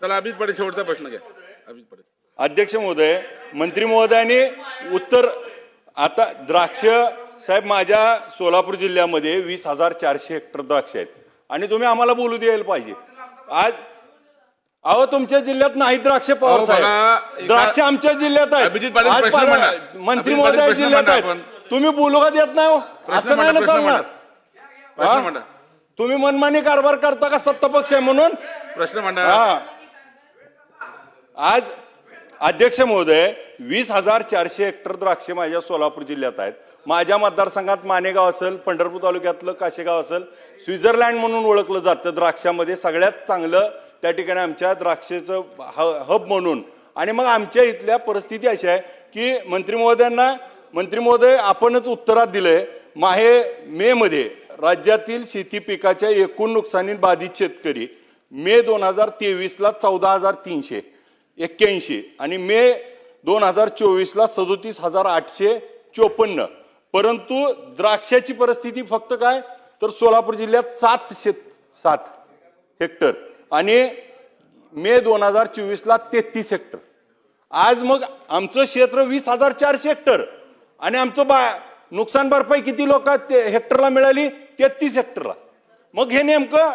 चला अभित पटेल शेवटचा प्रश्न घ्या. अभित पटेल. अध्यक्ष महोदय मंत्री महोदयांनी उत्तर आता द्राक्ष साहेब माझ्या सोलापूर जिल्ह्यामध्ये वीस हजार चारशे हेक्टर द्राक्ष आहेत. आणि तुम्ही आम्हाला बोलू द्यायला पाहिजे. आज अहो तुमच्या जिल्ह्यात नाही द्राक्ष पवार अहो, बघा, साहेब एका- द्राक्ष आमच्या जिल्ह्यात अभिजित पाटील आज प्रश्न पा- मांडा. मंत्री अभिजित महोदय पाटील प्रश्न जिल्ह्यात मांडा आहेत. तुम्ही बोलू का देत नाही हो? असं नाही ना प्रश्न चालणार? मांडा. प्रश्न हा? मांडा तुम्ही मनमानी कारभार करता का सत्ता पक्ष आहे म्हणून? प्रश्न मांडा हा. आज अध्यक्ष महोदय वीस हजार चारशे हेक्टर द्राक्षे माझ्या सोलापूर जिल्ह्यात आहेत. माझ्या मतदारसंघात मानेगाव असेल पंढरपूर तालुक्यातलं काशेगाव असेल स्वित्झर्लंड म्हणून ओळखलं जातं द्राक्षामध्ये. सगळ्यात चांगलं त्या ठिकाणी आमच्या द्राक्षेचं ह- हब म्हणून. आणि मग आमच्या इथल्या परिस्थिती अशी आहे की मंत्री महोदयांना मंत्री महोदय आपणच उत्तरात दिलंय. माहे मे मध्ये राज्यातील शेती पिकाच्या एकूण नुकसानी बाधित शेतकरी मे दोन हजार तेवीसला चौदा हजार तीनशे. एक्क्याऐंशी आणि मे दोन हजार चोवीसला सदोतीस हजार आठशे चोपन्न. परंतु द्राक्षाची परिस्थिती फक्त काय? तर सोलापूर जिल्ह्यात सात शेत सात हेक्टर आणि मे दोन हजार चोवीसला तेहतीस हेक्टर. आज मग आमचं क्षेत्र वीस हजार चारशे हेक्टर आणि आमचं बा नुकसान भरपाई किती लोक हेक्टरला मिळाली? तेहतीस हेक्टरला. मग हे नेमकं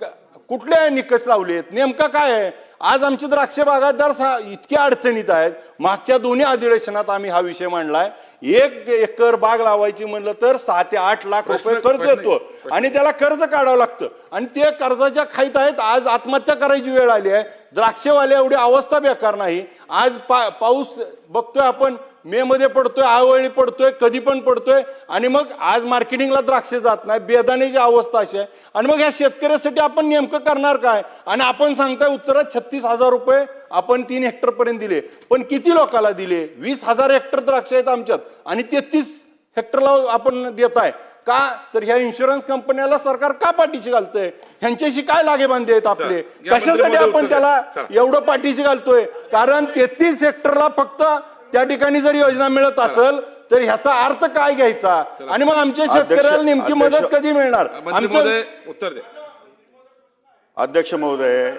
क- कुठले निकष लावलेत? नेमकं काय आहे? आज आमचे द्राक्ष बागायतदार सा- इतके अडचणीत आहेत. मागच्या दोन्ही अधिवेशनात आम्ही हा विषय मांडलाय. एक एकर बाग लावायची म्हणलं तर सहा ते आठ लाख रुपये कर्ज येतो. आणि त्याला कर्ज काढावं लागतं. आणि ते कर्जाच्या खाईत आहेत. आज आत्महत्या करायची वेळ आली आहे. द्राक्षवाले एवढी अवस्था बेकार नाही. आज पा पाऊस बघतोय आपण. मे मध्ये पडतोय आवळी पडतोय कधी पण पडतोय. आणि मग आज मार्केटिंगला द्राक्ष जात नाही बेदाण्याची अवस्था अशी आहे. आणि मग या शेतकऱ्यासाठी आपण नेमकं करणार काय? आणि आपण सांगताय उत्तरात छत्तीस हजार रुपये आपण तीन हेक्टर पर्यंत दिले. पण किती लोकांना दिले? वीस हजार हेक्टर द्राक्ष आहेत आमच्यात. आणि तेहतीस हेक्टरला आपण देत आहे का? तर ह्या इन्शुरन्स कंपन्याला सरकार का पाठीशी घालतंय? ह्यांच्याशी काय लागेबांधे आहेत आपले? कशासाठी आपण त्याला. एवढं पाठीशी घालतोय? कारण तेहतीस हेक्टरला फक्त त्या ठिकाणी जर योजना मिळत असेल तर ह्याचा अर्थ काय घ्यायचा? आणि मग आमच्या शेतकऱ्याला नेमकी मदत कधी मिळणार? उत्तर द्या अध्यक्ष महोदय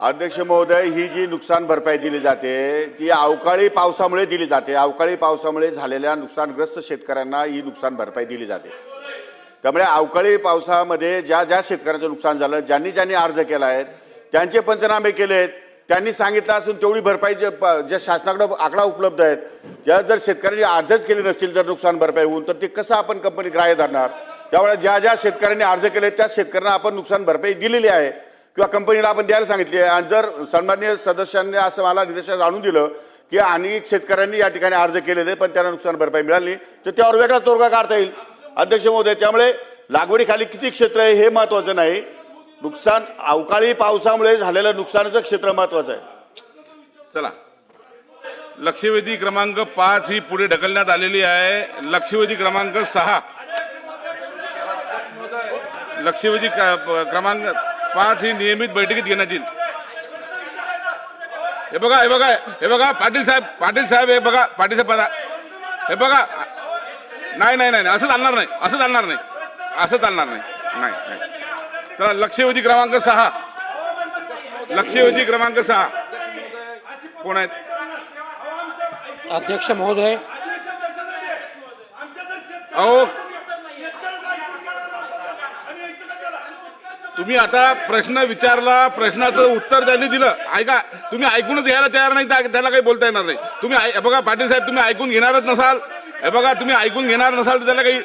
अध्यक्ष महोदय ही जी नुकसान भरपाई दिली जाते ती अवकाळी पावसामुळे दिली जाते. अवकाळी पावसामुळे झालेल्या नुकसानग्रस्त शेतकऱ्यांना ही नुकसान भरपाई दिली जाते. त्यामुळे अवकाळी पावसामध्ये ज्या ज्या शेतकऱ्यांचं नुकसान झालं ज्यांनी ज्यांनी अर्ज केला आहे त्यांचे पंचनामे केलेत. त्यांनी सांगितलं असून तेवढी भरपाई जे प- ज्या शासनाकडं आकडा उपलब्ध आहेत ज्या जर शेतकऱ्यांनी अर्जच केले नसतील जर नुकसान भरपाई होऊन तर ते कसं आपण कंपनी ग्राह्य धरणार? त्यामुळे ज्या ज्या शेतकऱ्यांनी अर्ज केले त्या शेतकऱ्यांना आपण नुकसान भरपाई दिलेली आहे. किंवा कंपनीला आपण द्यायला सांगितली आहे. आणि जर सन्मान्य सदस्यांनी असं मला निदर्शनास आणून दिलं की अनेक शेतकऱ्यांनी या ठिकाणी अर्ज केलेले पण त्यांना नुकसान भरपाई मिळाली तर त्यावर वेगळा तोडगा काढता येईल. अध्यक्ष महोदय त्यामुळे लागवडीखाली किती क्षेत्र आहे हे महत्वाचं नाही. नुकसान अवकाळी पावसामुळे झालेलं नुकसानाचं क्षेत्र महत्वाचं आहे. चला. लक्षवेधी क्रमांक पाच ही पुढे ढकलण्यात आलेली आहे. लक्षवेधी क्रमांक सहा. लक्षवेधी क्रमांक पाच ही नियमित बैठकीत घेण्यात येईल. हे बघा हे बघा हे बघा पाटील साहेब पाटील साहेब हे बघा पाटील साहेब हे बघा. नाही नाही नाही नाही, असं चालणार नाही असं चालणार नाही असं चालणार नाही नाही. चला लक्षवेधी क्रमांक सहा. लक्षवेधी क्रमांक सहा. कोण आहेत? अध्यक्ष महोदय. अहो तुम्ही आता प्रश्न विचारला प्रश्नाचं उत्तर त्यांनी दिलं. ऐका तुम्ही ऐकूनच घ्यायला तयार नाही त्याला काही बोलता येणार नाही. तुम्ही हे बघा पाटील साहेब तुम्ही ऐकून घेणारच नसाल. हे बघा तुम्ही ऐकून घेणार नसाल तर त्याला काही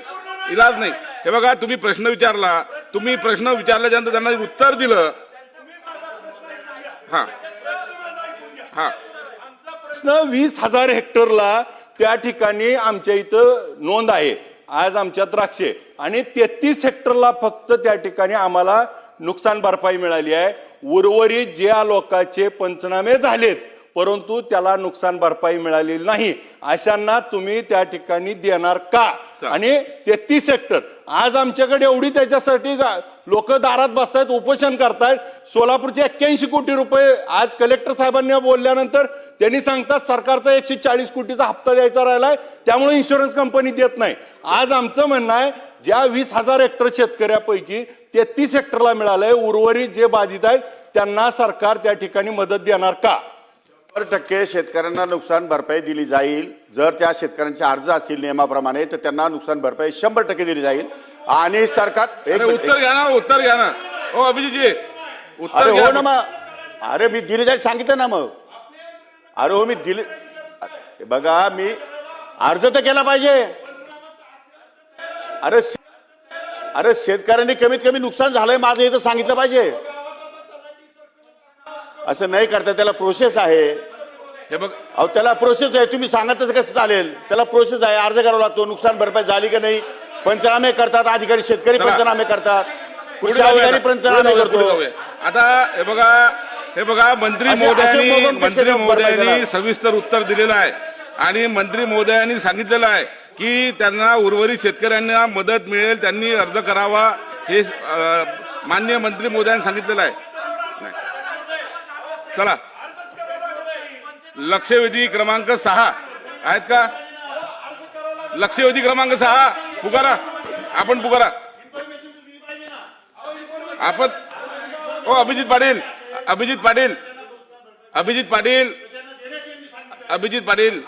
इलाज नाही. हे बघा तुम्ही प्रश्न विचारला तुम्ही प्रश्न विचारल्याच्यानंतर त्यांना उत्तर दिलं. हा. हा. प्रश्न वीस हजार हेक्टरला त्या ठिकाणी आमच्या इथं नोंद आहे. आज आमच्या द्राक्षे. आणि तेहतीस हेक्टरला फक्त त्या ठिकाणी आम्हाला नुकसान भरपाई मिळाली आहे. उर्वरित ज्या लोकांचे पंचनामे झालेत परंतु त्याला नुकसान भरपाई मिळालेली नाही. अशांना तुम्ही त्या ठिकाणी देणार का. आणि तेहतीस हेक्टर आज आमच्याकडे एवढी त्याच्यासाठी लोक दारात बसतायत उपोषण करतायत. सोलापूरचे एक्क्याऐंशी कोटी रुपये आज कलेक्टर साहेबांनी बोलल्यानंतर त्यांनी सांगतात सरकारचा एकशे चाळीस कोटीचा हप्ता द्यायचा राहिलाय त्यामुळे इन्शुरन्स कंपनी देत नाही. आज आमचं म्हणणं आहे ज्या वीस हजार हेक्टर शेतकऱ्यापैकी तेहतीस हेक्टरला मिळालंय उर्वरित जे बाधित आहेत त्यांना सरकार त्या ठिकाणी मदत देणार का? शंभर टक्के शेतकऱ्यांना नुकसान भरपाई दिली जाईल. जर त्या शेतकऱ्यांचे अर्ज असतील नियमाप्रमाणे तर त्यांना नुकसान भरपाई शंभर टक्के दिली जाईल. आणि सरकार एक अरे मिनिट, उत्तर घ्या ना उत्तर घ्या ना. हो अभिजितजी उत्तर अरे घ्या. हो ना मग अरे मी दिली जाईल सांगितलं ना मग. अरे हो मी दिले बघा मी अर्ज तर केला पाहिजे. अरे शे- अरे शेतकऱ्यांनी कमीत कमी नुकसान झालंय माझं हे तर सांगितलं पाहिजे. असं नाही करता त्याला प्रोसेस आहे. हे बघ. अहो त्याला प्रोसेस आहे. तुम्ही सांगा तसं कसं चालेल? त्याला प्रोसेस आहे. अर्ज करावा लागतो. नुकसान भरपाई झाली का नाही? पंचनामे करतात. अधिकारी शेतकरी चला. पंचनामे करतात. पुढे कृषी जाऊया अधिकारी आता. पुढे पंचनामे जाऊया, पुढे करतो जाऊया. आता हे बघा हे बघा मंत्री असे- कसे मंत्री भरपाई महोदयांनी देणार? सविस्तर उत्तर दिलेलं आहे. आणि मंत्री महोदयांनी सांगितलेलं आहे की त्यांना उर्वरित शेतकऱ्यांना मदत मिळेल. त्यांनी अर्ज करावा. हे अं, मान्य मंत्री महोदयांनी सांगितलेलं आहे. चला. लक्षवेधी क्रमांक सहा. आहेत का? लक्षवेधी क्रमांक सहा. पुकारा. आपण पुकारा. आपण ओ अभिजित पाटील. अभिजित पाटील. अभिजित पाटील. अभिजित पाटील.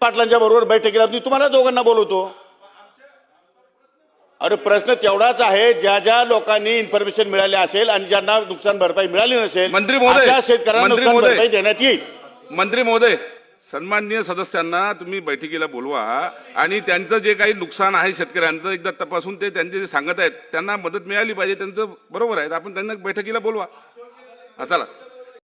पाटलांच्या बरोबर बैठकीला मी तुम्हाला दोघांना बोलवतो. अरे प्रश्न तेवढाच आहे ज्या ज्या लोकांनी इन्फॉर्मेशन मिळाली असेल आणि ज्यांना नुकसान भरपाई मिळाली नसेल मंत्री महोदय, अशा शेतकऱ्यांना मंत्री नुकसान महोदय. भरपाई देण्यात येईल. मंत्री महोदय सन्माननीय सदस्यांना तुम्ही बैठकीला बोलवा आणि त्यांचं जे काही नुकसान आहे शेतकऱ्यांचं एकदा तपासून ते त्यांचे जे सांगत आहेत त्यांना मदत मिळाली पाहिजे त्यांचं बरोबर आहे. आपण त्यांना बैठकीला बोलवा. हा चला.